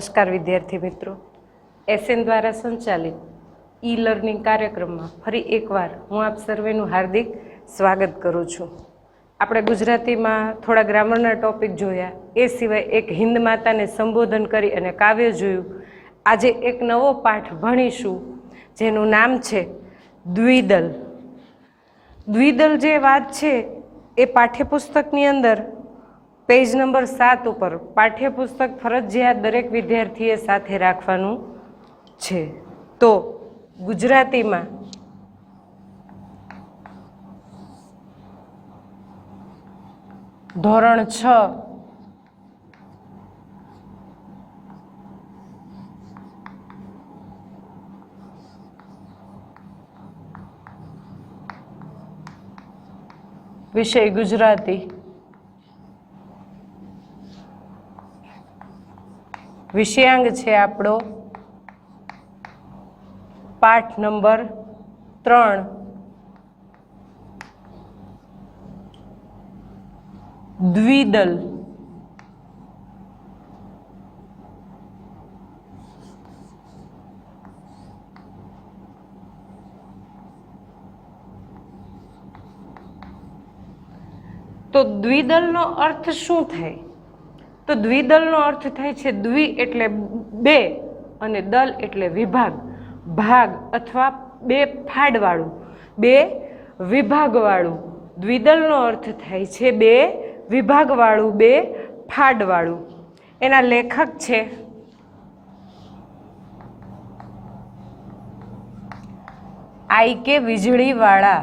નમસ્કાર વિદ્યાર્થી મિત્રો. એસએન દ્વારા સંચાલિત ઈ લર્નિંગ કાર્યક્રમમાં ફરી એકવાર હું આપ સર્વેનું હાર્દિક સ્વાગત કરું છું. આપણે ગુજરાતીમાં થોડા ગ્રામરના ટોપિક જોયા, એ સિવાય એક હિન્દ માતાને સંબોધન કરી અને કાવ્ય જોયું. આજે એક નવો પાઠ ભણીશું, જેનું નામ છે દ્વિદલ. દ્વિદલ જે વાત છે, એ પાઠ્યપુસ્તકની અંદર પેજ નંબર સાત ઉપર પાઠ્યપુસ્તક ફરજિયાત દરેક વિદ્યાર્થીએ સાથે રાખવાનું છે. તો ગુજરાતીમાં ધોરણ છ. વિષય ગુજરાતી. વિષયાંગ છે આપણો. પાઠ નંબર ત્રણ. દ્વિદલ. તો દ્વિદલનો અર્થ શું થાય? તો દ્વિદલનો અર્થ થાય છે દ્વિ એટલે બે અને દલ એટલે વિભાગ. ભાગ અથવા બે ફાડવાળું. બે વિભાગવાળું. દ્વિદલનો અર્થ થાય છે બે વિભાગવાળું, બે ફાડવાળું. એના લેખક છે આઈ કે વીજળીવાળા.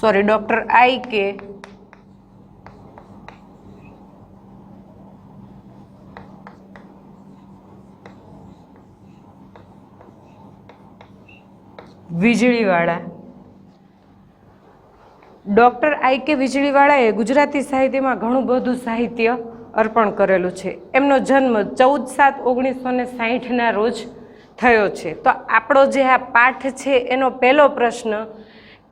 સોરી ડૉક્ટર આઈ કે વીજળીવાળા. ડૉક્ટર આઈ કે વીજળીવાળાએ ગુજરાતી સાહિત્યમાં ઘણું બધું સાહિત્ય અર્પણ કરેલું છે. એમનો જન્મ ચૌદ સાત ઓગણીસો ને સાહીઠના રોજ થયો છે. તો આપણો જે આ પાઠ છે, એનો પહેલો પ્રશ્ન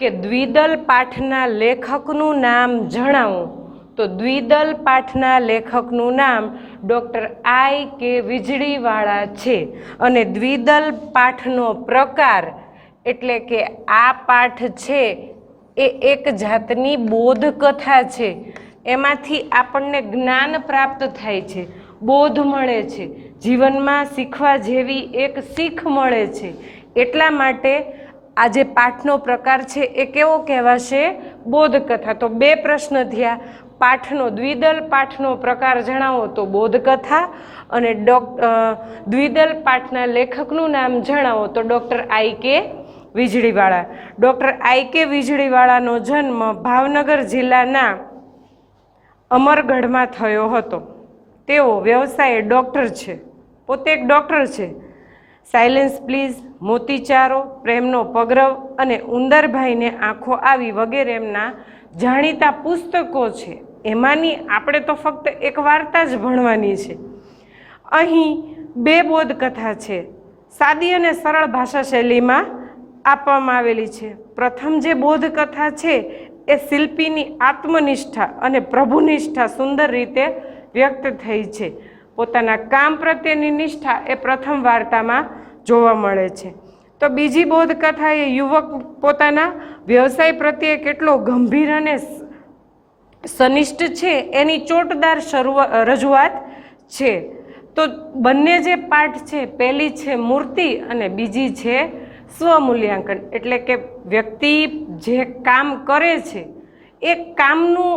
કે દ્વિદલ પાઠના લેખકનું નામ જણાવો. તો દ્વિદલ પાઠના લેખકનું નામ ડૉક્ટર આઈ કે વીજળીવાળા છે. અને દ્વિદલ પાઠનો પ્રકાર એટલે કે આ પાઠ છે, એ એક જાતની બોધકથા છે. એમાંથી આપણને જ્ઞાન પ્રાપ્ત થાય છે, બોધ મળે છે, જીવનમાં શીખવા જેવી એક શીખ મળે છે. એટલા માટે આ જે પાઠનો પ્રકાર છે, એ કેવો કહેવાશે? બોધકથા. તો બે પ્રશ્ન થયા. પાઠનો, દ્વિદલ પાઠનો પ્રકાર જણાવો તો બોધકથા અને ડોક દ્વિદલ પાઠના લેખકનું નામ જણાવો તો ડૉક્ટર આઈ કે વીજળીવાળા. ડૉક્ટર આઈ કે વીજળીવાળાનો જન્મ ભાવનગર જિલ્લાના અમરગઢમાં થયો હતો. તેઓ વ્યવસાયે ડૉક્ટર છે. પોતે એક ડૉક્ટર છે. સાયલેન્સ પ્લીઝ, મોતીચારો, પ્રેમનો પગરવ અને ઉંદરભાઈને આંખો આવી વગેરે એમના જાણીતા પુસ્તકો છે. એમાંની આપણે તો ફક્ત એક વાર્તા જ ભણવાની છે. અહીં બે બોધકથા છે. સાદી અને સરળ ભાષા શૈલીમાં આપવામાં આવેલી છે. પ્રથમ જે બોધકથા છે, એ શિલ્પીની આત્મનિષ્ઠા અને પ્રભુનિષ્ઠા સુંદર રીતે વ્યક્ત થઈ છે. પોતાના કામ પ્રત્યેની નિષ્ઠા એ પ્રથમ વાર્તામાં જોવા મળે છે. તો બીજી બોધકથા એ યુવક પોતાના વ્યવસાય પ્રત્યે કેટલો ગંભીર અને સનિષ્ઠ છે, એની ચોટદાર શરૂઆત રજૂઆત છે. તો બંને જે પાઠ છે, પહેલી છે મૂર્તિ અને બીજી છે સ્વમૂલ્યાંકન. એટલે કે વ્યક્તિ જે કામ કરે છે, એ કામનું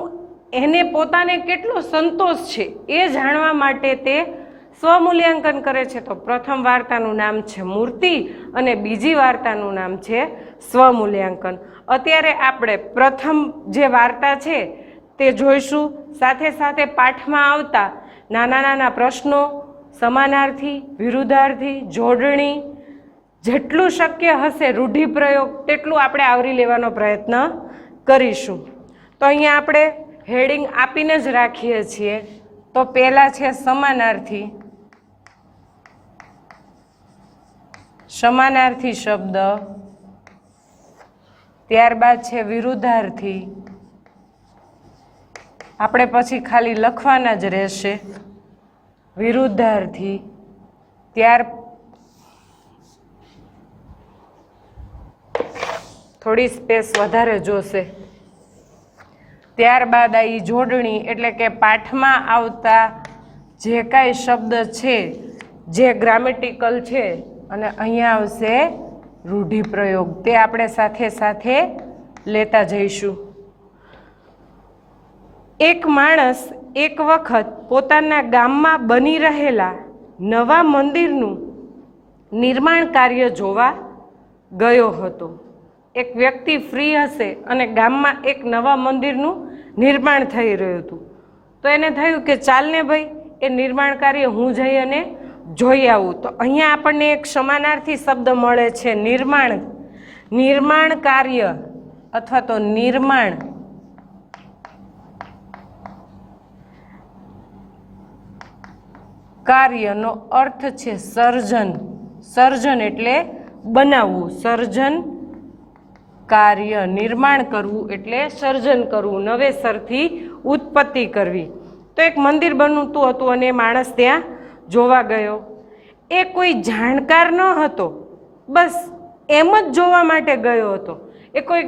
એને પોતાને કેટલો સંતોષ છે એ જાણવા માટે તે સ્વમૂલ્યાંકન કરે છે. તો પ્રથમ વાર્તાનું નામ છે મૂર્તિ અને બીજી વાર્તાનું નામ છે સ્વમૂલ્યાંકન. અત્યારે આપણે પ્રથમ જે વાર્તા છે તે જોઈશું. સાથે સાથે પાઠમાં આવતા નાના નાના પ્રશ્નો, સમાનાર્થી, વિરુદ્ધાર્થી, જોડણી જેટલું શક્ય હશે રૂઢિપ્રયોગ, તેટલું આપણે આવરી લેવાનો પ્રયત્ન કરીશું. તો અહીંયા આપણે હેડિંગ આપીને જ રાખીએ છીએ. તો પહેલાં છે સમાનાર્થી. સમાનાર્થી શબ્દ. ત્યારબાદ છે વિરુદ્ધાર્થી. આપણે પછી ખાલી લખવાના જ રહેશે. વિરુદ્ધાર્થી. ત્યાર થોડી સ્પેસ વધારે જોશે. ત્યારબાદ આ જોડણી એટલે કે પાઠમાં આવતા જે કાંઈ શબ્દ છે, જે ગ્રામેટિકલ છે અને અહીંયા આવશે રૂઢિપ્રયોગ. તે આપણે સાથે સાથે લેતા જઈશું. એક માણસ એક વખત પોતાના ગામમાં બની રહેલા નવા મંદિરનું નિર્માણ કાર્ય જોવા ગયો હતો. એક વ્યક્તિ ફ્રી હશે અને ગામમાં એક નવા મંદિરનું નિર્માણ થઈ રહ્યું હતું. તો એને થયું કે ચાલને ભાઈ, એ નિર્માણ કાર્ય હું જઈ અને જોઈ આવું. તો અહીંયા આપણને એક સમાનાર્થી શબ્દ મળે છે, નિર્માણ. નિર્માણ કાર્ય અથવા તો નિર્માણ. કાર્યનો અર્થ છે સર્જન. સર્જન એટલે બનાવવું. સર્જન કાર્ય નિર્માણ કરવું એટલે સર્જન કરવું, નવેસરથી ઉત્પત્તિ કરવી. તો એક મંદિર બનતું હતું અને એ માણસ ત્યાં જોવા ગયો. એ કોઈ જાણકાર ન હતો. બસ એમ જ જોવા માટે ગયો હતો. એ કોઈ,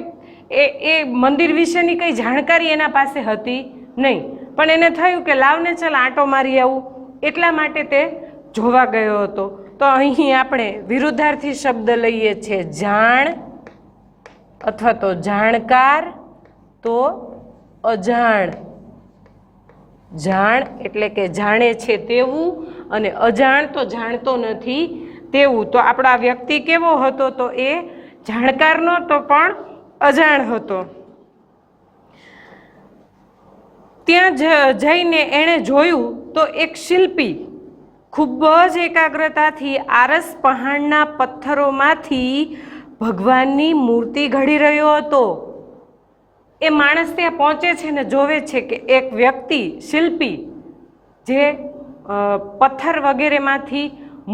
એ એ મંદિર વિશેની કંઈ જાણકારી એના પાસે હતી નહીં. પણ એને થયું કે લાવને ચાલ આંટો મારી આવું. એટલા માટે તે જોવા ગયો હતો. તો અહીં આપણે વિરુદ્ધાર્થી શબ્દ લઈએ છીએ જાણ અથવા તો જાણકાર, તો અજાણ. જાણ એટલે કે જાણે છે તેવું અને અજાણ તો જાણતો નથી તેવું. તો આપણા વ્યક્તિ કેવો હતો તો એ જાણકાર નહોતો પણ અજાણ હતો. ત્યાં જ- જઈને એણે જોયું તો એક શિલ્પી ખૂબ જ એકાગ્રતાથી આરસ પહાણના પથ્થરોમાંથી ભગવાનની મૂર્તિ ઘડી રહ્યો હતો. એ માણસ ત્યાં પહોંચે છે ને જોવે છે કે એક વ્યક્તિ, શિલ્પી, જે પથ્થર વગેરેમાંથી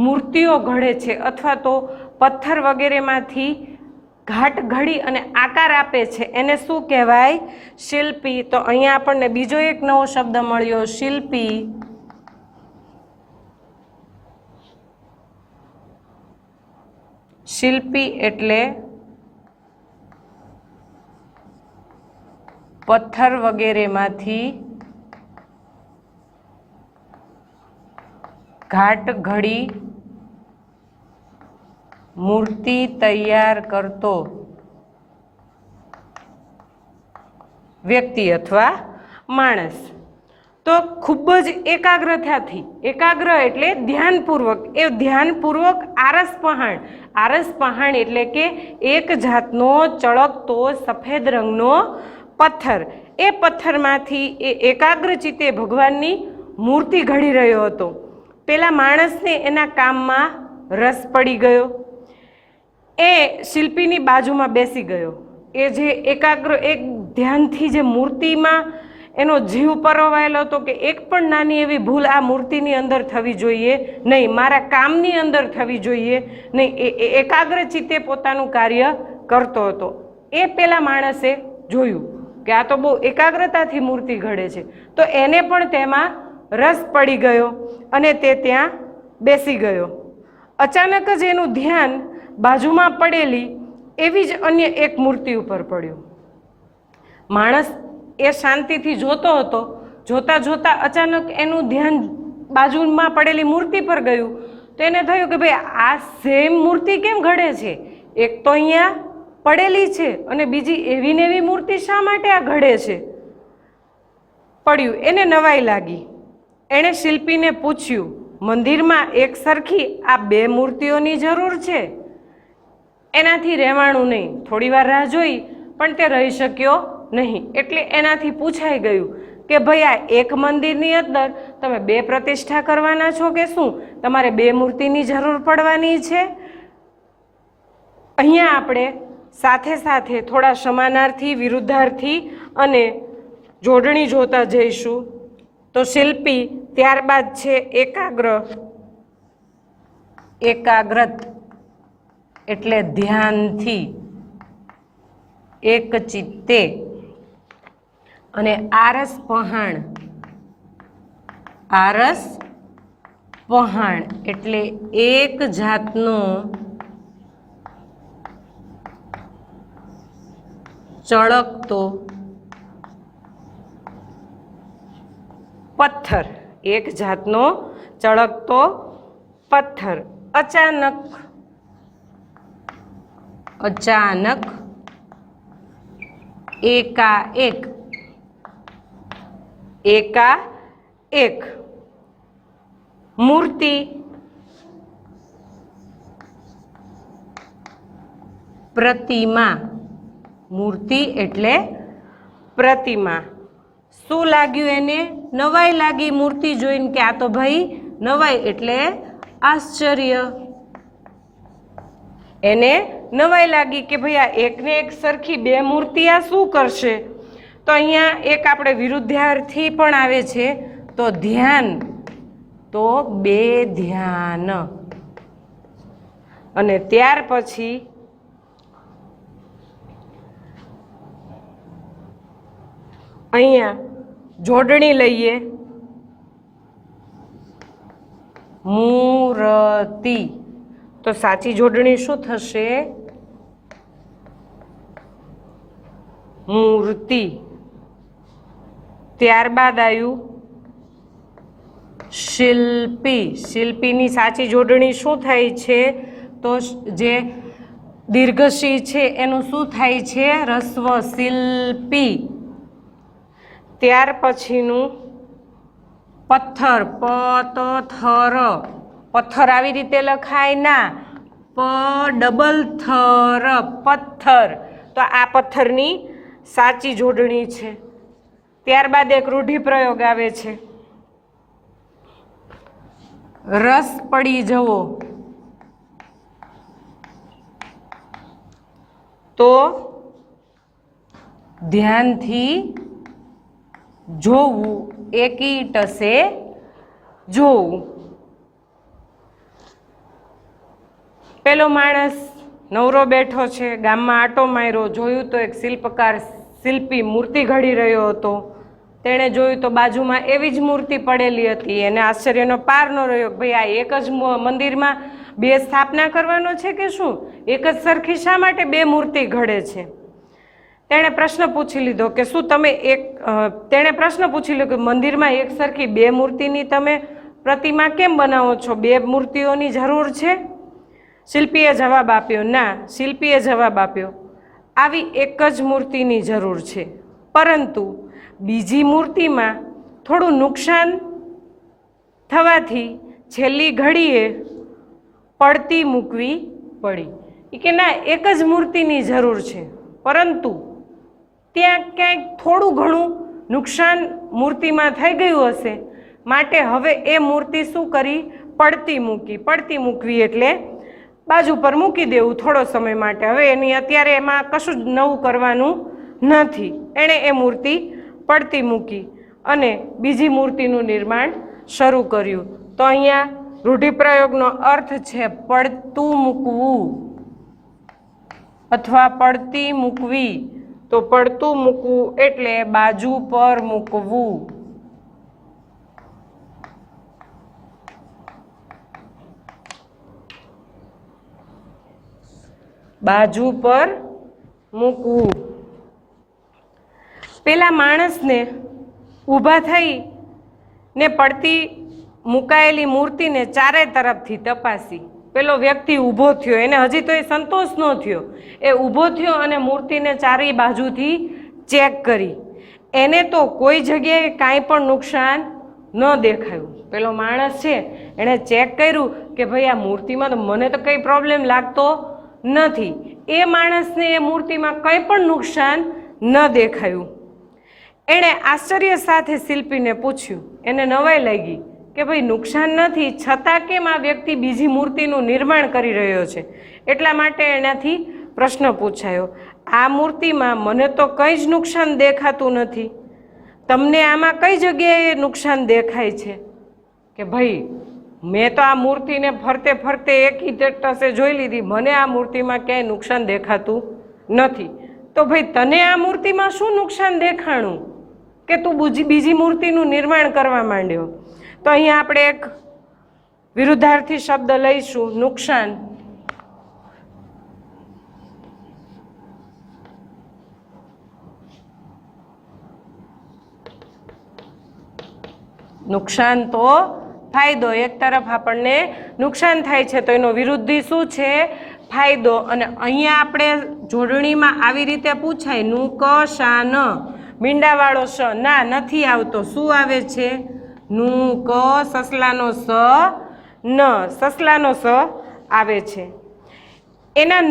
મૂર્તિઓ ઘડે છે અથવા તો પથ્થર વગેરેમાંથી ઘાટ ઘડી અને આકાર આપે છે. એને શું કહેવાય? શિલ્પી. તો અહીંયા આપણને બીજો એક નવો શબ્દ મળ્યો, શિલ્પી. શિલ્પી એટલે પથ્થર વગેરેમાંથી ઘાટ ઘડી મૂર્તિ તૈયાર કરતો વ્યક્તિ અથવા માણસ. તો ખૂબ જ એકાગ્રતાથી, એકાગ્ર એટલે ધ્યાનપૂર્વક, એ ધ્યાનપૂર્વક આરસ પહાણ. આરસ પહાણ એટલે કે એક જાતનો ચળકતો સફેદ રંગનો પથ્થર. એ પથ્થરમાંથી એ એકાગ્ર ચિત્તે ભગવાનની મૂર્તિ ઘડી રહ્યો હતો. પેલા માણસને એના કામમાં રસ પડી ગયો. એ શિલ્પીની બાજુમાં બેસી ગયો. એ જે એકાગ્ર, એક ધ્યાનથી જે મૂર્તિમાં એનો જીવ પરોવાયેલો હતો કે એક પણ નાની એવી ભૂલ આ મૂર્તિની અંદર થવી જોઈએ નહીં, મારા કામની અંદર થવી જોઈએ નહીં. એ એકાગ્ર ચિત્તે પોતાનું કાર્ય કરતો હતો. એ પેલા માણસે જોયું કે આ તો બહુ એકાગ્રતાથી મૂર્તિ ઘડે છે. તો એને પણ તેમાં રસ પડી ગયો અને તે ત્યાં બેસી ગયો. અચાનક જ એનું ધ્યાન બાજુમાં પડેલી એવી જ અન્ય એક મૂર્તિ ઉપર પડ્યું. માણસ એ શાંતિથી જોતો હતો. જોતા જોતા અચાનક એનું ધ્યાન બાજુમાં પડેલી મૂર્તિ પર ગયું. તો એને થયું કે ભાઈ, આ સેમ મૂર્તિ કેમ ઘડે છે? એક તો અહીંયા પડેલી છે અને બીજી એવી ને એવી મૂર્તિ શા માટે આ ઘડે છે? પડ્યું. એને નવાઈ લાગી. એણે શિલ્પીને પૂછ્યું, મંદિરમાં એક સરખી આ બે મૂર્તિઓની જરૂર છે? એનાથી રહેવાનું નહીં. થોડી વાર રાહ જોઈ, પણ તે રહી શક્યો? નહીં. એટલે એનાથી પૂછાઈ ગયું કે આ એક મંદિરની અંદર તમે બે પ્રતિષ્ઠા કરવાના છો કે શું? તમારે બે મૂર્તિની જરૂર પડવાની છે? અહીંયા આપણે સાથે સાથે થોડા સમાનાર્થી, વિરુદ્ધાર્થી અને જોડણી જોતા જઈશું. તો શિલ્પી, ત્યારબાદ છે એકાગ્ર. એકાગ્રત એટલે ધ્યાનથી. એક ચિત્તે અને આરસ પહાણ. આરસ પહાણ એટલે એક જાતનો ચળકતો પથ્થર. એક જાતનો ચળકતો પથ્થર. અચાનક. અચાનક. એકાએક. એકાએક મૂર્તિ. પ્રતિમા. મૂર્તિ એટલે પ્રતિમા. શું લાગ્યું એને? નવાઈ લાગી મૂર્તિ જોઈને કે આ તો ભાઈ નવાઈ એટલે આશ્ચર્ય. એને નવાઈ લાગી કે ભાઈ આ એકને એક સરખી બે મૂર્તિ આ શું કરશે? તો અહીંયા એક આપણે વિરુદ્ધાર્થી પણ આવે છે. તો ધ્યાન. તો બે ધ્યાન. અને ત્યાર પછી અહીંયા જોડણી લઈએ. મૂર્તિ. તો સાચી જોડણી શું થશે? મૂર્તિ. ત્યારબાદ આવ્યું શિલ્પી. શિલ્પીની સાચી જોડણી શું થાય છે? તો જે દીર્ઘશી છે, એનું શું થાય છે? રસ્વ શિલ્પી. ત્યાર પછીનું પથ્થર. પતથર પથ્થર આવી રીતે લખાય ના. પ, ડબલ થર, પથ્થર. તો આ પથ્થરની સાચી જોડણી છે. ત્યારબાદ એક રૂઢિપ્રયોગ આવે છે. રસ પડી જવો. તો ધ્યાનથી જોવું એકી ટસે જોવું. પેલો માણસ નવરો બેઠો છે, ગામમાં આટો માર્યો, જોયું તો એક શિલ્પકાર શિલ્પી મૂર્તિ ઘડી રહ્યો હતો. તેણે જોયું તો બાજુમાં એવી જ મૂર્તિ પડેલી હતી. એને આશ્ચર્યનો પાર ન રહ્યો ભાઈ, આ એક જ મંદિરમાં બે સ્થાપના કરવાનો છે કે શું? એક જ સરખી શા માટે બે મૂર્તિ ઘડે છે? તેણે પ્રશ્ન પૂછી લીધો કે શું તમે એક તેણે પ્રશ્ન પૂછી લીધો કે મંદિરમાં એક સરખી બે મૂર્તિની તમે પ્રતિમા કેમ બનાવો છો? બે મૂર્તિઓની જરૂર છે? શિલ્પીએ જવાબ આપ્યો, ના, શિલ્પીએ જવાબ આપ્યો. આવી એક જ મૂર્તિની જરૂર છે. પરંતુ બીજી મૂર્તિમાં થોડું નુકસાન થવાથી છેલ્લી ઘડીએ પડતી મૂકવી પડી. કે ના, એક જ મૂર્તિની જરૂર છે. પરંતુ ત્યાં ક્યાંક થોડું ઘણું નુકસાન મૂર્તિમાં થઈ ગયું હશે. માટે હવે એ મૂર્તિ શું કરી? પડતી મૂકી. પડતી મૂકવી એટલે બાજુ પર મૂકી દેવું થોડો સમય માટે. હવે એની અત્યારે એમાં કશું જ નવું કરવાનું નથી. એણે એ મૂર્તિ પડતી મૂકી અને બીજી મૂર્તિનું નિર્માણ શરૂ કર્યું. તો અહીંયા રૂઢિપ્રયોગનો અર્થ છે પડતું મૂકવું. અથવા પડતી મૂકવી. તો પડતું મૂકવું એટલે બાજુ પર મૂકવું. બાજુ પર મૂકવું. પેલા માણસને ઊભા થઈ ને પડતી મુકાયેલી મૂર્તિને ચારે તરફથી તપાસી. પેલો વ્યક્તિ ઊભો થયો. એને હજી તો એ સંતોષ ન થયો. એ ઊભો થયો અને મૂર્તિને ચારેય બાજુથી ચેક કરી. એને તો કોઈ જગ્યાએ કાંઈ પણ નુકસાન ન દેખાયું. પેલો માણસ છે, એણે ચેક કર્યું કે ભાઈ આ મૂર્તિમાં તો મને તો કંઈ પ્રોબ્લેમ લાગતો નથી. એ માણસને એ મૂર્તિમાં કંઈ પણ નુકસાન ન દેખાયું. એણે આશ્ચર્ય સાથે શિલ્પીને પૂછ્યું. એને નવાઈ લાગી કે ભાઈ નુકસાન નથી, છતાં કેમ આ વ્યક્તિ બીજી મૂર્તિનું નિર્માણ કરી રહ્યો છે? એટલા માટે એનાથી પ્રશ્ન પૂછાયો. આ મૂર્તિમાં મને તો કંઈ જ નુકસાન દેખાતું નથી. તમને આમાં કઈ જગ્યાએ નુકસાન દેખાય છે? કે ભાઈ મેં તો આ મૂર્તિને ફરતે ફરતે એક ટસે જોઈ લીધી. મને આ મૂર્તિમાં ક્યાંય નુકસાન દેખાતું નથી. તો ભાઈ, તને આ મૂર્તિમાં શું નુકસાન દેખાણું? કે તું બીજી બીજી મૂર્તિનું નિર્માણ કરવા માંડ્યો? તો અહીંયા આપણે એક વિરુદ્ધાર્થી શબ્દ લઈશું, નુકસાન. નુકસાન તો ફાયદો? એક તરફ આપણને નુકસાન થાય છે, તો એનો વિરુદ્ધી શું છે? ફાયદો. અને અહીંયા આપણે જોડણીમાં આવી રીતે પૂછાય, નું ક, શા, ન? મીંડાવાળો સ, ના, નથી આવતો. શું આવે છે? નું ક, સસલાનો સ, ન. સસલાનો સ આવે છે. એના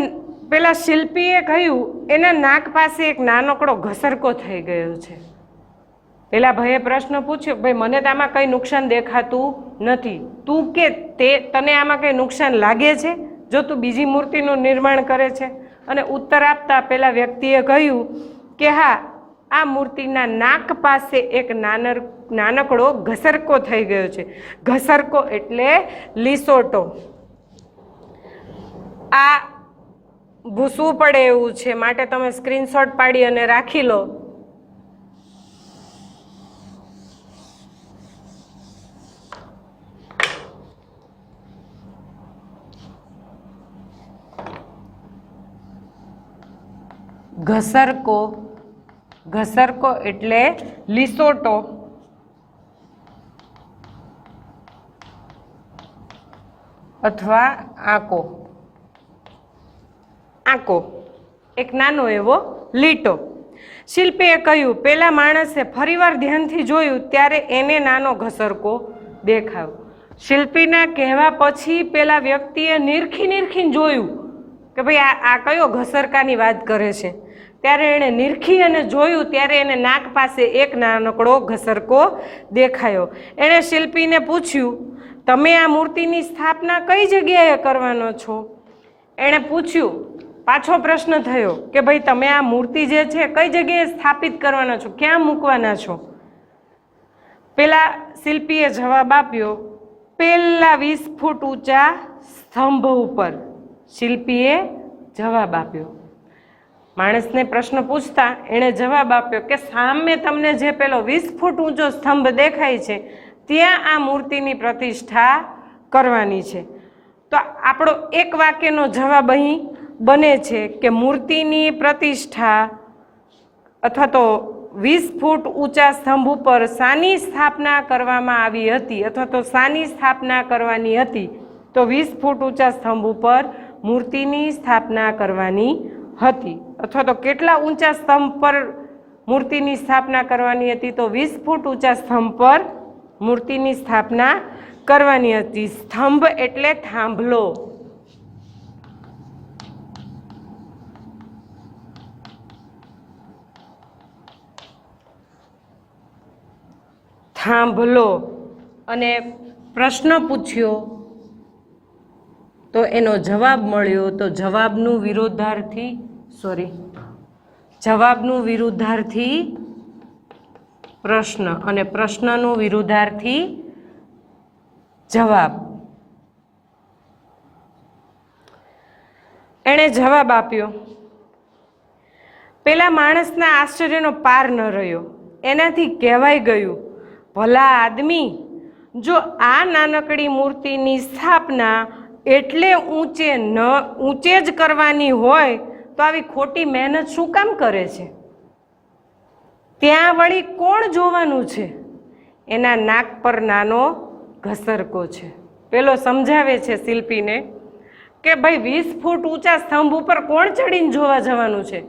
પેલા શિલ્પીએ કહ્યું, એના નાક પાસે એક નાનકડો ઘસરકો થઈ ગયો છે. પેલા ભાઈએ પ્રશ્ન પૂછ્યો, ભાઈ મને તો આમાં કંઈ નુકસાન દેખાતું નથી. તું કે તે, તને આમાં કંઈ નુકસાન લાગે છે? જો તું બીજી મૂર્તિનું નિર્માણ કરે છે. અને ઉત્તર આપતા પેલા વ્યક્તિએ કહ્યું કે, હા, આ મૂર્તિના નાક પાસે એક નાનર, નાનકડો ઘસરકો થઈ ગયો છે. ઘસરકો એટલે લીસોટો. આ ભૂસવું પડે એવું છે. માટે તમે સ્ક્રીનશોટ પાડી અને રાખી લો. ઘસરકો. ઘસરકો એટલે લીસોટો. અથવા આંકો. આંકો. એક નાનો એવો લીટો. શિલ્પીએ કહ્યું, પેલા માણસે ફરીવાર ધ્યાનથી જોયું ત્યારે એને નાનો ઘસરકો દેખાયો. શિલ્પીના કહેવા પછી પેલા વ્યક્તિએ નિરખી નિરખીને જોયું કે ભાઈ આ આ કયો ઘસરકાની વાત કરે છે? ત્યારે એણે નિરખી અને જોયું ત્યારે એને નાક પાસે એક નાનકડો ઘસરકો દેખાયો. એણે શિલ્પીને પૂછ્યું, તમે આ મૂર્તિની સ્થાપના કઈ જગ્યાએ કરવાનો છો? એણે પૂછ્યું, પાછો પ્રશ્ન થયો કે, ભાઈ, તમે આ મૂર્તિ જે છે, કઈ જગ્યાએ સ્થાપિત કરવાના છો? ક્યાં મૂકવાના છો? પેલા શિલ્પીએ જવાબ આપ્યો પેલા વીસ ફૂટ ઊંચા સ્તંભ ઉપર. શિલ્પીએ જવાબ આપ્યો માણસને પ્રશ્ન પૂછતા એણે જવાબ આપ્યો કે, સામે તમને જે પેલો વીસ ફૂટ ઊંચો સ્તંભ દેખાય છે, ત્યાં આ મૂર્તિની પ્રતિષ્ઠા કરવાની છે. તો આપણો એક વાક્યનો જવાબ અહીં બને છે કે મૂર્તિની પ્રતિષ્ઠા અથવા તો વીસ ફૂટ ઊંચા સ્તંભ ઉપર શાની સ્થાપના કરવામાં આવી હતી અથવા તો શાની સ્થાપના કરવાની હતી, તો વીસ ફૂટ ઊંચા સ્તંભ ઉપર મૂર્તિની સ્થાપના કરવાની હતી. અથવા તો કેટલા ઊંચા સ્તંભ પર મૂર્તિની સ્થાપના કરવાની હતી, તો વીસ ફૂટ ઊંચા સ્તંભ પર મૂર્તિની સ્થાપના કરવાની હતી. સ્તંભ એટલે થાંભલો. થાંભલો. અને પ્રશ્ન પૂછ્યો, તો એનો જવાબ મળ્યો, તો જવાબનું વિરોધાર્થી સોરી જવાબનું વિરુદ્ધાર્થી પ્રશ્ન અને પ્રશ્નનું વિરુદ્ધાર્થી જવાબ. એણે જવાબ આપ્યો. પેલા માણસના આશ્ચર્યનો પાર ન રહ્યો. એનાથી કહેવાય ગયું, ભલા આદમી, જો આ નાનકડી મૂર્તિની સ્થાપના એટલે ઊંચે ન, ઊંચે જ કરવાની હોય તો આવી ખોટી મહેનત શું કામ કરે છે? ત્યાં વળી કોણ જોવાનું છે? એના નાક પર નાનો ઘસરકો છે. પેલો સમજાવે છે શિલ્પીને કે ભાઈ વીસ ફૂટ ઊંચા સ્તંભ ઉપર કોણ ચડીને જોવા જવાનું છે?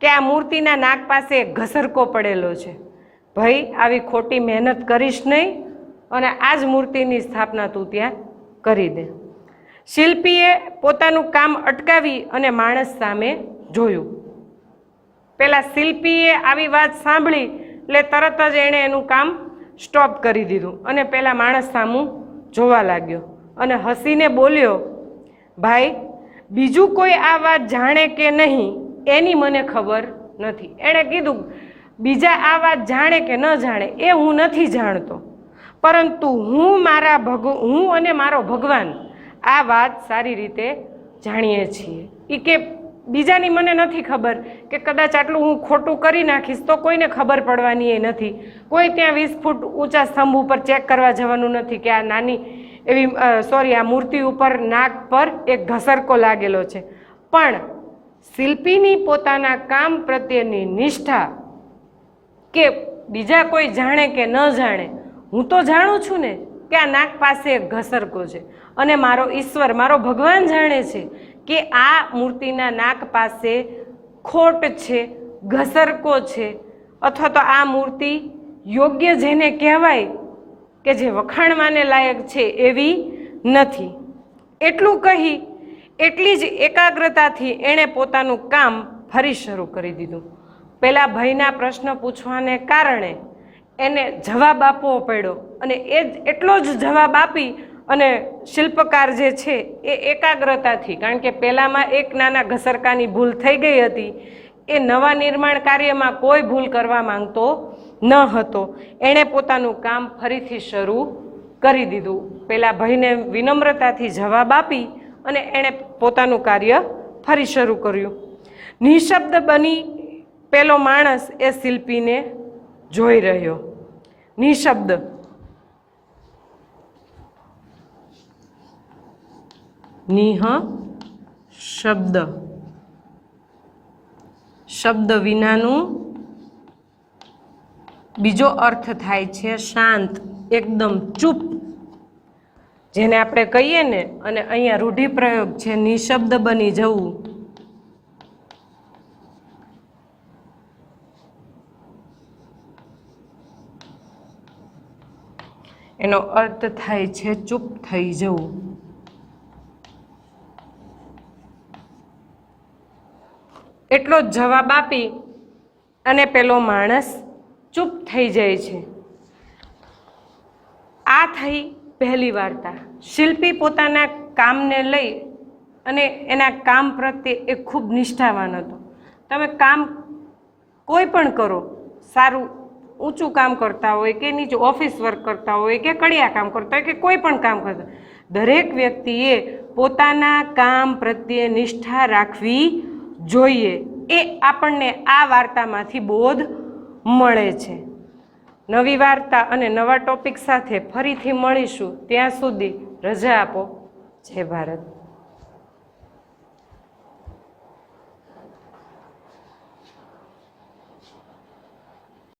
કે આ મૂર્તિના નાક પાસે ઘસરકો પડેલો છે. ભાઈ, આવી ખોટી મહેનત કરીશ નહીં અને આ જ મૂર્તિની સ્થાપના તું ત્યાં કરી દે. શિલ્પીએ પોતાનું કામ અટકાવી અને માણસ સામે જોયું. પેલા શિલ્પીએ આવી વાત સાંભળી, એટલે તરત જ એણે એનું કામ સ્ટોપ કરી દીધું. અને પેલા માણસ સામું જોવા લાગ્યો અને હસીને બોલ્યો, ભાઈ, બીજું કોઈ આ વાત જાણે કે નહીં, એની મને ખબર નથી. એણે કીધું, બીજા આ વાત જાણે કે ન જાણે, એ હું નથી જાણતો. પરંતુ હું મારા ભગ, હું અને મારો ભગવાન આ વાત સારી રીતે જાણીએ છીએ. એ કે બીજાની મને નથી ખબર કે કદાચ આટલું હું ખોટું કરી નાખીશ તો કોઈને ખબર પડવાની એ નથી. કોઈ ત્યાં વીસ ફૂટ ઊંચા સ્તંભ ઉપર ચેક કરવા જવાનું નથી કે આ નાની એવી સોરી, આ મૂર્તિ ઉપર નાક પર એક ઘસરકો લાગેલો છે. પણ શિલ્પીની પોતાના કામ પ્રત્યેની નિષ્ઠા કે બીજા કોઈ જાણે કે ન જાણે, હું તો જાણું છું ને કે આ નાક પાસે એક ઘસરકો છે. અને મારો ઈશ્વર, મારો ભગવાન જાણે છે કે આ મૂર્તિના નાક પાસે ખોટ છે, ઘસરકો છે, અથવા તો આ મૂર્તિ યોગ્ય જેને કહેવાય કે જે વખાણવાને લાયક છે એવી નથી. એટલું કહી, એટલી જ એકાગ્રતાથી એણે પોતાનું કામ ફરી શરૂ કરી દીધું. પહેલાં ભયના પ્રશ્ન પૂછવાને કારણે એને જવાબ આપવો પડ્યો અને એ એટલો જ જવાબ આપી અને શિલ્પકાર જે છે એ એકાગ્રતાથી, કારણ કે પહેલાંમાં એક નાના ઘસરકાની ભૂલ થઈ ગઈ હતી, એ નવા નિર્માણ કાર્યમાં કોઈ ભૂલ કરવા માંગતો ન હતો. એણે પોતાનું કામ ફરીથી શરૂ કરી દીધું. પેલા ભાઈને વિનમ્રતાથી જવાબ આપી અને એણે પોતાનું કાર્ય ફરી શરૂ કર્યું. નિશબ્દ બની પેલો માણસ એ શિલ્પીને જોઈ રહ્યો. નિશબ્દ. નિહ શબ્દ. શબ્દ વિનાનું બીજો અર્થ થાય છે શાંત, એકદમ ચૂપ. જેને આપણે કહીએ ને, અને અહીંયા રૂઢિપ્રયોગ છે, નિશબ્દ બની જવું. એનો અર્થ થાય છે ચૂપ થઈ જવું. એટલો જ જવાબ આપી અને પેલો માણસ ચૂપ થઈ જાય છે. આ થઈ પહેલી વાર્તા. શિલ્પી પોતાના કામને લઈ અને એના કામ પ્રત્યે એ ખૂબ નિષ્ઠાવાન હતો. તમે કામ કોઈ પણ કરો, સારું ઊંચું કામ કરતા હોય કે નીચું ઓફિસ વર્ક કરતા હોય કે કડિયા કામ કરતા હોય કે કોઈ પણ કામ કરતા દરેક વ્યક્તિએ પોતાના કામ પ્રત્યે નિષ્ઠા રાખવી જોઈએ એ આપણને આ વાર્તામાંથી બોધ મળે છે. નવી વાર્તા અને નવા ટોપિક સાથે ફરીથી મળીશું. ત્યાં સુધી રજા આપો. જય ભારત.